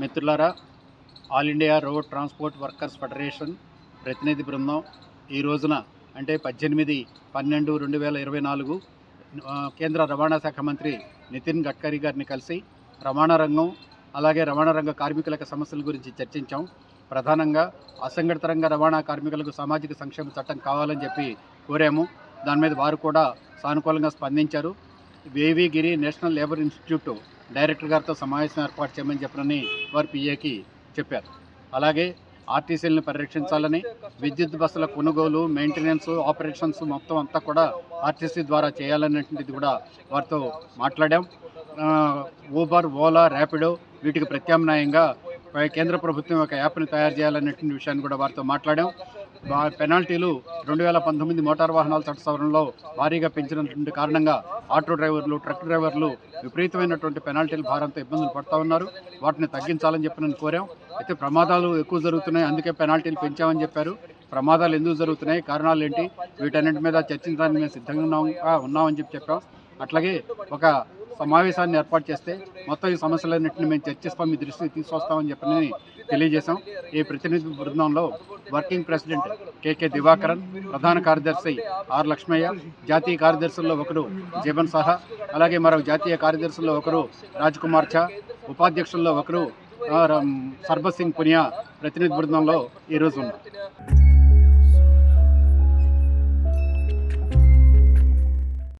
మిత్రులారా All India Road Transport Workers Federation ప్రతినిధి బృందం ఈ రోజున అంటే పద్దెనిమిది పన్నెండు రెండు వేల ఇరవై నాలుగు కేంద్ర రవాణా శాఖ మంత్రి నితిన్ గడ్కరీ గారిని కలిసి రవాణా రంగం అలాగే రవాణా రంగ కార్మికులకు సమస్యల గురించి చర్చించాం. ప్రధానంగా అసంఘటిత రంగ రవాణా కార్మికులకు సామాజిక సంక్షేమ చట్టం కావాలని చెప్పి కోరాము. దాని మీద వారు కూడా సానుకూలంగా స్పందించారు. V V Giri National Labour Institute director గారితో సమావేశం ఏర్పాటు చేయమని చెప్పనని వారు పిఏకి చెప్పారు. అలాగే ఆర్టీసీలను పరిరక్షించాలని విద్యుత్ బస్సుల కొనుగోలు మెయింటెనెన్స్ ఆపరేషన్స్ మొత్తం అంతా కూడా ఆర్టీసీ ద్వారా చేయాలనేటువంటిది కూడా వారితో మాట్లాడాం. ఊబర్ ఓలా ర్యాపిడో వీటికి ప్రత్యామ్నాయంగా కేంద్ర ప్రభుత్వం ఒక యాప్ని తయారు చేయాలనేటువంటి విషయాన్ని కూడా వారితో మాట్లాడాం. పెనాల్టీలు రెండు వేల పంతొమ్మిది మోటార్ వాహనాల చట్ట సవరణలో భారీగా పెంచినటువంటి కారణంగా ఆటో డ్రైవర్లు ట్రక్ డ్రైవర్లు విపరీతమైనటువంటి పెనాల్టీల భారంతో ఇబ్బందులు పడుతూ ఉన్నారు. వాటిని తగ్గించాలని చెప్పి నేను కోరాం. అయితే ప్రమాదాలు ఎక్కువ జరుగుతున్నాయి. అందుకే పెనాల్టీలు పెంచామని చెప్పారు. ప్రమాదాలు ఎందుకు జరుగుతున్నాయి? కారణాలు ఏంటి? వీటన్నింటి మీద చర్చించడానికి మేము సిద్ధంగా ఉన్నాం ఉన్నామని చెప్పి చెప్పాం. అట్లాగే ఒక సమావేశాన్ని ఏర్పాటు చేస్తే మొత్తం ఈ సమస్యలన్నింటినీ మేము చర్చిస్తాం మీ దృష్టికి తీసుకొస్తామని చెప్పని తెలియజేశాం. ఈ ప్రతినిధి బృందంలో వర్కింగ్ ప్రెసిడెంట్ కేకే దివాకరన్ ప్రధాన కార్యదర్శి ఆర్ లక్ష్మయ్య జాతీయ కార్యదర్శుల్లో ఒకరు జీవన్ సహా అలాగే మరో జాతీయ కార్యదర్శుల్లో ఒకరు రాజ్ కుమార్ ఛా ఉపాధ్యక్షుల్లో ఒకరు సర్బసింగ్ సర్బత్ సింగ్ పునియా ప్రతినిధి బృందంలో ఈరోజు ఉన్నారు.